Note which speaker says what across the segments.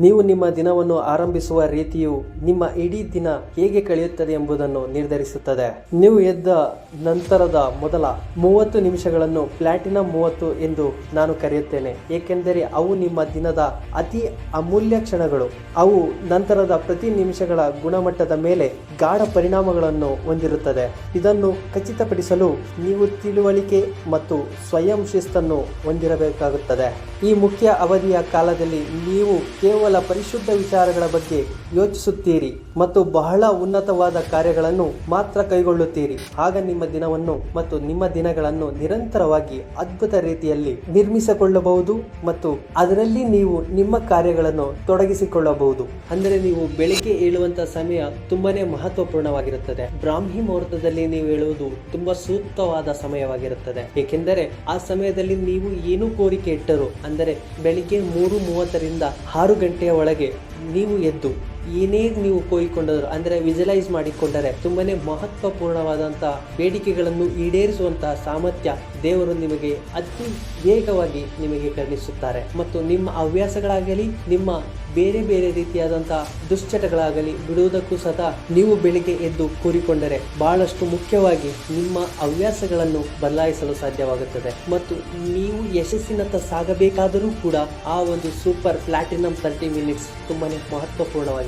Speaker 1: ನೀವು ನಿಮ್ಮ ದಿನವನ್ನು ಆರಂಭಿಸುವ ರೀತಿಯು ನಿಮ್ಮ ಇಡೀ ದಿನ ಹೇಗೆ ಕಳೆಯುತ್ತದೆ ಎಂಬುದನ್ನು ನಿರ್ಧರಿಸುತ್ತದೆ. ನೀವು ಎದ್ದ ನಂತರದ ಮೊದಲ ಮೂವತ್ತು ನಿಮಿಷಗಳನ್ನು ಪ್ಲಾಟಿನಂ ಮೂವತ್ತು ಎಂದು ನಾನು ಕರೆಯುತ್ತೇನೆ. ಏಕೆಂದರೆ ಅವು ನಿಮ್ಮ ದಿನದ ಅತಿ ಅಮೂಲ್ಯ ಕ್ಷಣಗಳು. ಅವು ನಂತರದ ಪ್ರತಿ ನಿಮಿಷಗಳ ಗುಣಮಟ್ಟದ ಮೇಲೆ ಗಾಢ ಪರಿಣಾಮಗಳನ್ನು ಹೊಂದಿರುತ್ತದೆ. ಇದನ್ನು ಖಚಿತಪಡಿಸಲು ನೀವು ತಿಳುವಳಿಕೆ ಮತ್ತು ಸ್ವಯಂ ಶಿಸ್ತನ್ನು ಹೊಂದಿರಬೇಕಾಗುತ್ತದೆ. ಈ ಮುಖ್ಯ ಅವಧಿಯ ಕಾಲದಲ್ಲಿ ನೀವು ಕೇವಲ ಪರಿಶುದ್ಧ ವಿಚಾರಗಳ ಬಗ್ಗೆ ಯೋಚಿಸುತ್ತೀರಿ ಮತ್ತು ಬಹಳ ಉನ್ನತವಾದ ಕಾರ್ಯಗಳನ್ನು ಮಾತ್ರ ಕೈಗೊಳ್ಳುತ್ತೀರಿ. ಆಗ ನಿಮ್ಮ ದಿನವನ್ನು ಮತ್ತು ನಿಮ್ಮ ದಿನಗಳನ್ನು ನಿರಂತರವಾಗಿ ಅದ್ಭುತ ರೀತಿಯಲ್ಲಿ ನಿರ್ಮಿಸಿಕೊಳ್ಳಬಹುದು ಮತ್ತು ಅದರಲ್ಲಿ ನೀವು ನಿಮ್ಮ ಕಾರ್ಯಗಳನ್ನು ತೊಡಗಿಸಿಕೊಳ್ಳಬಹುದು. ಅಂದರೆ ನೀವು ಬೆಳಿಗ್ಗೆ ಏಳುವಂತಹ ಸಮಯ ತುಂಬಾನೇ ಮಹತ್ವಪೂರ್ಣವಾಗಿರುತ್ತದೆ. ಬ್ರಾಹ್ಮಿ ಮುಹೂರ್ತದಲ್ಲಿ ನೀವು ಹೇಳುವುದು ತುಂಬಾ ಸೂಕ್ತವಾದ ಸಮಯವಾಗಿರುತ್ತದೆ. ಏಕೆಂದರೆ ಆ ಸಮಯದಲ್ಲಿ ನೀವು ಏನು ಕೋರಿಕೆ ಇಟ್ಟರು? ಅಂದರೆ ಬೆಳಿಗ್ಗೆ ಮೂರು ಮೂವತ್ತರಿಂದ ಆರು ಗಂಟೆಯ ಒಳಗೆ ನೀವು ಎದ್ದು ಏನೇ ನೀವು ಕೋರಿಕೊಂಡರು ಅಂದರೆ ವಿಜುಲೈಸ್ ಮಾಡಿಕೊಂಡರೆ ತುಂಬಾನೇ ಮಹತ್ವಪೂರ್ಣವಾದಂಥ ಬೇಡಿಕೆಗಳನ್ನು ಈಡೇರಿಸುವಂತಹ ಸಾಮರ್ಥ್ಯ ದೇವರು ನಿಮಗೆ ಅತಿ ವೇಗವಾಗಿ ನಿಮಗೆ ಕರುಣಿಸುತ್ತಾರೆ. ಮತ್ತು ನಿಮ್ಮ ಹವ್ಯಾಸಗಳಾಗಲಿ, ನಿಮ್ಮ ಬೇರೆ ಬೇರೆ ರೀತಿಯಾದಂತಹ ದುಶ್ಚಟಗಳಾಗಲಿ ಬಿಡುವುದಕ್ಕೂ ಸಹ ನೀವು ಬೆಳಿಗ್ಗೆ ಎದ್ದು ಕೂರಿಕೊಂಡರೆ ಬಹಳಷ್ಟು ಮುಖ್ಯವಾಗಿ ನಿಮ್ಮ ಹವ್ಯಾಸಗಳನ್ನು ಬದಲಾಯಿಸಲು ಸಾಧ್ಯವಾಗುತ್ತದೆ. ಮತ್ತು ನೀವು ಯಶಸ್ಸಿನತ್ತ ಸಾಗಬೇಕಾದರೂ ಕೂಡ ಆ ಒಂದು ಸೂಪರ್ ಪ್ಲಾಟಿನಂ ತರ್ಟಿ ಮಿನಿಟ್ಸ್ ತುಂಬಾನೇ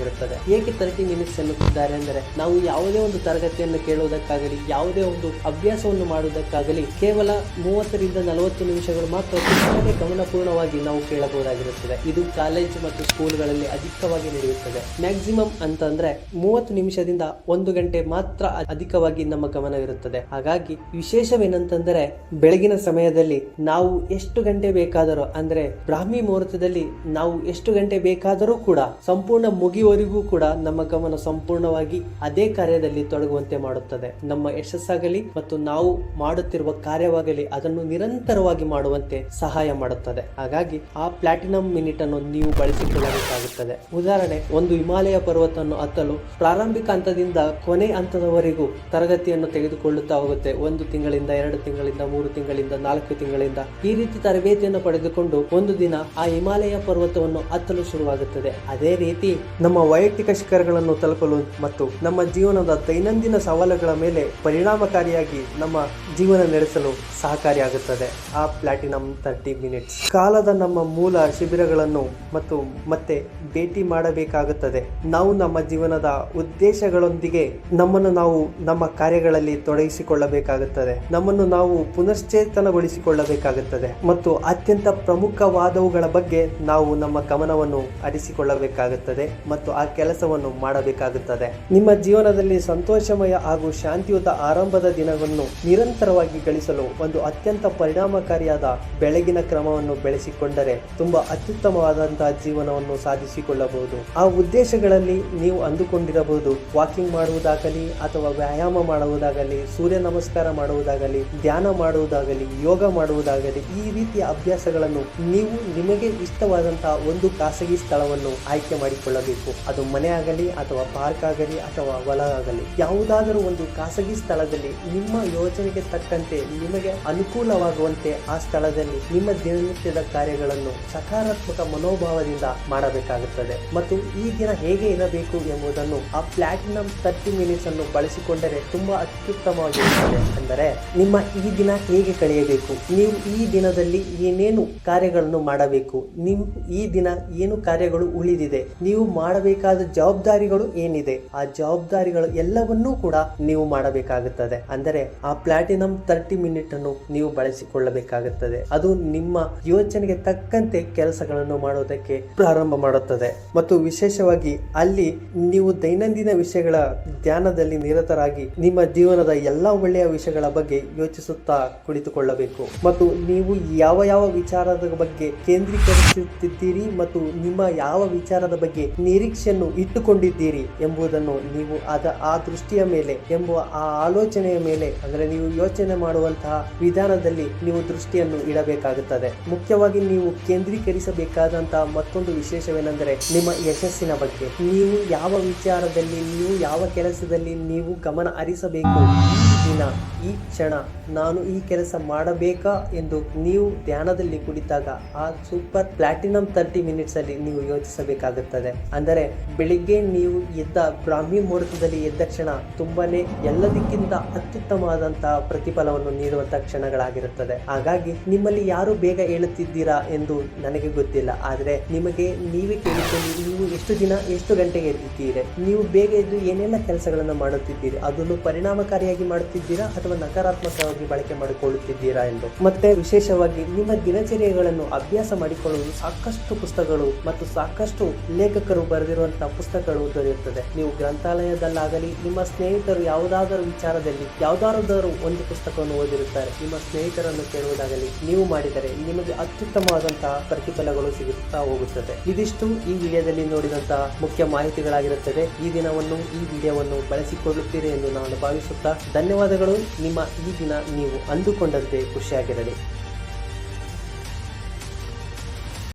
Speaker 1: ಮಹತ್ವಪೂರ್ಣವಾಗಿರುತ್ತದೆ ಏಕೆ ತರ್ಟಿ ಮಿನಿಟ್ಸ್ ಎನ್ನುತ್ತಿದ್ದಾರೆ ಅಂದರೆ ನಾವು ಯಾವುದೇ ಒಂದು ತರಗತಿಯನ್ನು ಕೇಳುವುದಕ್ಕಾಗಲಿ, ಯಾವುದೇ ಒಂದು ಅಭ್ಯಾಸವನ್ನು ಮಾಡುವುದಕ್ಕಾಗಲಿ ಕೇವಲ ಮೂವತ್ತರಿಂದ ನಲವತ್ತು ನಿಮಿಷಗಳು ಮಾತ್ರ ಗಮನಪೂರ್ಣವಾಗಿ ನಾವು ಕೇಳಬಹುದಾಗಿರುತ್ತದೆ. ಇದು ಕಾಲೇಜ್ ಮತ್ತು ಸ್ಕೂಲ್ಗಳಲ್ಲಿ ಅಧಿಕವಾಗಿ ನಡೆಯುತ್ತದೆ. ಮ್ಯಾಕ್ಸಿಮಮ್ ಅಂತಂದ್ರೆ ಮೂವತ್ತು ನಿಮಿಷದಿಂದ ಒಂದು ಗಂಟೆ ಮಾತ್ರ ಅಧಿಕವಾಗಿ ನಮ್ಮ ಗಮನವಿರುತ್ತದೆ. ಹಾಗಾಗಿ ವಿಶೇಷವೇನಂತಂದರೆ ಬೆಳಗಿನ ಸಮಯದಲ್ಲಿ ನಾವು ಎಷ್ಟು ಗಂಟೆ ಬೇಕಾದರೂ ಅಂದ್ರೆ ಬ್ರಾಹ್ಮಿ ಮುಹೂರ್ತದಲ್ಲಿ ನಾವು ಎಷ್ಟು ಗಂಟೆ ಬೇಕಾದರೂ ಕೂಡ ಸಂಪೂರ್ಣ ಮುಗಿಯುವವರೆಗೂ ಕೂಡ ನಮ್ಮ ಗಮನ ಸಂಪೂರ್ಣವಾಗಿ ಅದೇ ಕಾರ್ಯದಲ್ಲಿ ತೊಡಗುವಂತೆ ಮಾಡುತ್ತದೆ. ನಮ್ಮ ಯಶಸ್ಸಾಗಲಿ ಮತ್ತು ನಾವು ಮಾಡುತ್ತಿರುವ ಕಾರ್ಯವಾಗಲಿ ಅದನ್ನು ನಿರಂತರವಾಗಿ ಮಾಡುವಂತೆ ಸಹಾಯ ಮಾಡುತ್ತದೆ. ಹಾಗಾಗಿ ಆ ಪ್ಲಾಟಿನಂ ಮಿನಿಟ್ ಅನ್ನು ನೀವು ಬಳಸಿಕೊಳ್ಳಬೇಕಾಗುತ್ತದೆ. ಉದಾಹರಣೆ, ಒಂದು ಹಿಮಾಲಯ ಪರ್ವತವನ್ನು ಹತ್ತಲು ಪ್ರಾರಂಭಿಕ ಹಂತದಿಂದ ಕೊನೆ ಹಂತದವರೆಗೂ ತರಗತಿಯನ್ನು ತೆಗೆದುಕೊಳ್ಳುತ್ತಾ ಹೋಗುತ್ತೆ. ಒಂದು ತಿಂಗಳಿಂದ, ಎರಡು ತಿಂಗಳಿಂದ, ಮೂರು ತಿಂಗಳಿಂದ, ನಾಲ್ಕು ತಿಂಗಳಿಂದ ಈ ರೀತಿ ತರಬೇತಿಯನ್ನು ಪಡೆದುಕೊಂಡು ಒಂದು ದಿನ ಆ ಹಿಮಾಲಯ ಪರ್ವತವನ್ನು ಹತ್ತಲು ಶುರುವಾಗುತ್ತದೆ. ಅದೇ ರೀತಿ ನಮ್ಮ ವೈಯಕ್ತಿಕ ಶಿಖರಗಳನ್ನು ತಲುಪಲು ಮತ್ತು ನಮ್ಮ ಜೀವನದ ದೈನಂದಿನ ಸವಾಲುಗಳ ಮೇಲೆ ಪರಿಣಾಮಕಾರಿಯಾಗಿ ನಮ್ಮ ಜೀವನ ನಡೆಸಲು ಸಹಕಾರಿಯಾಗುತ್ತದೆ. ಆ ಪ್ಲಾಟಿನಂ ತರ್ಟಿ ಮಿನಿಟ್ಸ್. ಕಾಲದ ನಮ್ಮ ಮೂಲ ಶಿಬಿರಗಳನ್ನು ಮತ್ತು ಮತ್ತೆ ಭೇಟಿ ಮಾಡಬೇಕಾಗುತ್ತದೆ. ನಾವು ನಮ್ಮ ಜೀವನದ ಉದ್ದೇಶಗಳೊಂದಿಗೆ ನಮ್ಮನ್ನು ನಾವು ನಮ್ಮ ಕಾರ್ಯಗಳಲ್ಲಿ ತೊಡಗಿಸಿಕೊಳ್ಳಬೇಕಾಗುತ್ತದೆ. ನಮ್ಮನ್ನು ನಾವು ಪುನಶ್ಚೇತನಗೊಳಿಸಿಕೊಳ್ಳಬೇಕಾಗುತ್ತದೆ. ಮತ್ತು ಅತ್ಯಂತ ಪ್ರಮುಖವಾದವುಗಳ ಬಗ್ಗೆ ನಾವು ನಮ್ಮ ಗಮನವನ್ನು ಅರಿಸಿಕೊಳ್ಳಬೇಕಾಗುತ್ತದೆ ಮತ್ತು ಆ ಕೆಲಸವನ್ನು ಮಾಡಬೇಕಾಗುತ್ತದೆ. ನಿಮ್ಮ ಜೀವನದಲ್ಲಿ ಸಂತೋಷಮಯ ಹಾಗೂ ಶಾಂತಿಯುತ ಆರಂಭದ ದಿನವನ್ನು ನಿರಂತರವಾಗಿ ಗಳಿಸಲು ಒಂದು ಅತ್ಯಂತ ಪರಿಣಾಮಕಾರಿಯಾದ ಬೆಳಗಿನ ಕ್ರಮವನ್ನು ಬೆಳೆಸಿಕೊಂಡರೆ ತುಂಬಾ ಅತ್ಯುತ್ತಮವಾದಂತಹ ಜೀವನವನ್ನು ಸಾಧಿಸಿಕೊಳ್ಳಬಹುದು. ಆ ಉದ್ದೇಶಗಳಲ್ಲಿ ನೀವು ಅಂದುಕೊಂಡಿರಬಹುದು, ವಾಕಿಂಗ್ ಮಾಡುವುದಾಗಲಿ ಅಥವಾ ವ್ಯಾಯಾಮ ಮಾಡುವುದಾಗಲಿ, ಸೂರ್ಯ ನಮಸ್ಕಾರ ಮಾಡುವುದಾಗಲಿ, ಧ್ಯಾನ ಮಾಡುವುದಾಗಲಿ, ಯೋಗ ಮಾಡುವುದಾಗಲಿ, ಈ ರೀತಿಯ ಅಭ್ಯಾಸಗಳನ್ನು ನೀವು ನಿಮಗೆ ಇಷ್ಟವಾದಂತಹ ಒಂದು ಖಾಸಗಿ ಸ್ಥಳವನ್ನು ಆಯ್ಕೆ ಮಾಡಿಕೊಳ್ಳಬೇಕು. ಅದು ಮನೆ ಆಗಲಿ ಅಥವಾ ಪಾರ್ಕ್ ಆಗಲಿ ಅಥವಾ ಹೊಲ ಆಗಲಿ, ಯಾವುದಾದರೂ ಒಂದು ಖಾಸಗಿ ಸ್ಥಳದಲ್ಲಿ ನಿಮ್ಮ ಯೋಜನೆಗೆ ತಕ್ಕಂತೆ ನಿಮಗೆ ಅನುಕೂಲವಾಗುವಂತೆ ಆ ಸ್ಥಳದಲ್ಲಿ ನಿಮ್ಮ ದಿನನಿತ್ಯದ ಕಾರ್ಯಗಳನ್ನು ಸಕಾರಾತ್ಮಕ ಮನೋಭಾವದಿಂದ ಮಾಡಬೇಕಾಗುತ್ತದೆ. ಮತ್ತು ಈ ದಿನ ಹೇಗೆ ಇರಬೇಕು ಎಂಬುದನ್ನು ಆ ಪ್ಲಾಟಿನಂ ತರ್ಟಿ ಮಿನಿಟ್ಸ್ ಅನ್ನು ಬಳಸಿಕೊಂಡರೆ ತುಂಬಾ ಅತ್ಯುತ್ತಮವಾಗಿರುತ್ತದೆ. ಅಂದರೆ ನಿಮ್ಮ ಈ ದಿನ ಹೇಗೆ ಕಳೆಯಬೇಕು? ನೀವು ಈ ದಿನದಲ್ಲಿ ಏನೇನು ಕಾರ್ಯಗಳನ್ನು ಮಾಡಬೇಕು? ನಿಮ್ ಈ ದಿನ ಏನು ಕಾರ್ಯಗಳು ಉಳಿದಿದೆ? ನೀವು ಮಾಡಬೇಕಾದ ಜವಾಬ್ದಾರಿಗಳು ಏನಿದೆ, ಆ ಜವಾಬ್ದಾರಿಗಳು ಎಲ್ಲವನ್ನೂ ಕೂಡ ನೀವು ಮಾಡಬೇಕಾಗುತ್ತದೆ. ಅಂದರೆ ಆ ಪ್ಲಾಟಿನಂ ತರ್ಟಿ ಮಿನಿಟ್ ಅನ್ನು ನೀವು ಬಳಸಿಕೊಳ್ಳಬೇಕಾಗುತ್ತದೆ. ಅದು ನಿಮ್ಮ ಯೋಚನೆಗೆ ತಕ್ಕಂತೆ ಕೆಲಸಗಳನ್ನು ಮಾಡುವುದಕ್ಕೆ ಪ್ರಾರಂಭ ಮಾಡುತ್ತದೆ. ಮತ್ತು ವಿಶೇಷವಾಗಿ ಅಲ್ಲಿ ನೀವು ದೈನಂದಿನ ವಿಷಯಗಳ ಧ್ಯಾನದಲ್ಲಿ ನಿರತರಾಗಿ ನಿಮ್ಮ ಜೀವನದ ಎಲ್ಲ ಒಳ್ಳೆಯ ವಿಷಯಗಳ ಬಗ್ಗೆ ಯೋಚಿಸುತ್ತಾ ಕುಳಿತುಕೊಳ್ಳಬೇಕು. ಮತ್ತು ನೀವು ಯಾವ ಯಾವ ವಿಚಾರದ ಬಗ್ಗೆ ಕೇಂದ್ರೀಕರಿಸುತ್ತಿದ್ದೀರಿ ಮತ್ತು ನಿಮ್ಮ ಯಾವ ವಿಚಾರದ ಬಗ್ಗೆ ನಿರೀಕ್ಷೆಯನ್ನು ಇಟ್ಟುಕೊಂಡಿದ್ದೀರಿ ಎಂಬುದನ್ನು ನೀವು ಅದ ಆ ದೃಷ್ಟಿಯ ಮೇಲೆ ಎಂಬುವ ಆ ಆಲೋಚನೆಯ ಮೇಲೆ, ಅಂದರೆ ನೀವು ಯೋಚನೆ ಮಾಡುವಂತಹ ವಿಧಾನದಲ್ಲಿ ನೀವು ದೃಷ್ಟಿಯನ್ನು ಇಡಬೇಕಾಗುತ್ತದೆ. ಮುಖ್ಯವಾಗಿ ನೀವು ಕೇಂದ್ರೀಕರಿಸಬೇಕಾದಂತಹ ಮತ್ತೊಂದು ವಿಶೇಷವೇನೆಂದರೆ ನಿಮ್ಮ ಯಶಸ್ಸಿನ ಬಗ್ಗೆ. ನೀವು ಯಾವ ವಿಚಾರದಲ್ಲಿ, ನೀವು ಯಾವ ಕೆಲಸದಲ್ಲಿ ನೀವು ಗಮನ ಹರಿಸಬೇಕು? ದಿನ, ಈ ಕ್ಷಣ ನಾನು ಈ ಕೆಲಸ ಮಾಡಬೇಕಾ ಎಂದು ನೀವು ಧ್ಯಾನದಲ್ಲಿ ಕುಳಿತಾಗ ಆ ಸೂಪರ್ ಪ್ಲಾಟಿನಮ್ ತರ್ಟಿ ಮಿನಿಟ್ಸ್ ಅಲ್ಲಿ ನೀವು ಯೋಚಿಸಬೇಕಾಗುತ್ತದೆ. ಅಂದರೆ ಬೆಳಿಗ್ಗೆ ನೀವು ಎದ್ದ ಬ್ರಾಹ್ಮಿ ಮುಹೂರ್ತದಲ್ಲಿ ಎದ್ದ ಕ್ಷಣ ತುಂಬಾನೇ ಎಲ್ಲದಕ್ಕಿಂತ ಅತ್ಯುತ್ತಮವಾದಂತಹ ಪ್ರತಿಫಲವನ್ನು ನೀಡುವಂತಹ ಕ್ಷಣಗಳಾಗಿರುತ್ತದೆ. ಹಾಗಾಗಿ ನಿಮ್ಮಲ್ಲಿ ಯಾರು ಬೇಗ ಹೇಳುತ್ತಿದ್ದೀರಾ ಎಂದು ನನಗೆ ಗೊತ್ತಿಲ್ಲ. ಆದರೆ ನಿಮಗೆ ನೀವೇ ಕೇಳಿಕೊಂಡು ನೀವು ಎಷ್ಟು ದಿನ ಎಷ್ಟು ಗಂಟೆಗೆ ಎದ್ದಿದ್ದೀರಿ? ನೀವು ಬೇಗ ಎದ್ದು ಏನೆಲ್ಲ ಕೆಲಸಗಳನ್ನು ಮಾಡುತ್ತಿದ್ದೀರಿ? ಅದನ್ನು ಪರಿಣಾಮಕಾರಿಯಾಗಿ ಮಾಡುತ್ತಿದ್ದೀರಾ ಅಥವಾ ನಕಾರಾತ್ಮಕವಾಗಿ ಬಳಕೆ ಮಾಡಿಕೊಳ್ಳುತ್ತಿದ್ದೀರಾ ಎಂದು? ಮತ್ತೆ ವಿಶೇಷವಾಗಿ ನಿಮ್ಮ ದಿನಚರ್ಯಗಳನ್ನು ಅಭ್ಯಾಸ ಮಾಡಿಕೊಳ್ಳಲು ಸಾಕಷ್ಟು ಪುಸ್ತಕಗಳು ಮತ್ತು ಸಾಕಷ್ಟು ಲೇಖಕರು ಬರೆದಿರುವಂತಹ ಪುಸ್ತಕಗಳು ದೊರೆಯುತ್ತದೆ. ನೀವು ಗ್ರಂಥಾಲಯದಲ್ಲಾಗಲಿ, ನಿಮ್ಮ ಸ್ನೇಹಿತರು ಯಾವುದಾದರೂ ವಿಚಾರದಲ್ಲಿ ಯಾವುದಾದರೂ ಒಂದು ಪುಸ್ತಕವನ್ನು ಓದಿರುತ್ತಾರೆ. ನಿಮ್ಮ ಸ್ನೇಹಿತರನ್ನು ಕೇಳುವುದಾಗಲಿ, ನೀವು ಮಾಡಿದರೆ ನಿಮಗೆ ಅತ್ಯುತ್ತಮವಾದಂತಹ ಪ್ರತಿಫಲಗಳು ಸಿಗುತ್ತಾ ಹೋಗುತ್ತದೆ. ಇದಿಷ್ಟು ಈ ವಿಡಿಯೋದಲ್ಲಿ ನೋಡಿದಂತಹ ಮುಖ್ಯ ಮಾಹಿತಿಗಳಾಗಿರುತ್ತದೆ. ಈ ದಿನವನ್ನು, ಈ ವಿಡಿಯೋವನ್ನು ಬಳಸಿಕೊಳ್ಳುತ್ತೀರಿ ಎಂದು ನಾನು ಭಾವಿಸುತ್ತಾ ಧನ್ಯವಾದಗಳು. ನಿಮ್ಮ ಈ ದಿನ ನೀವು ಅಂದುಕೊಂಡಂತೆ ಖುಷಿಯಾಗಿರಲಿ.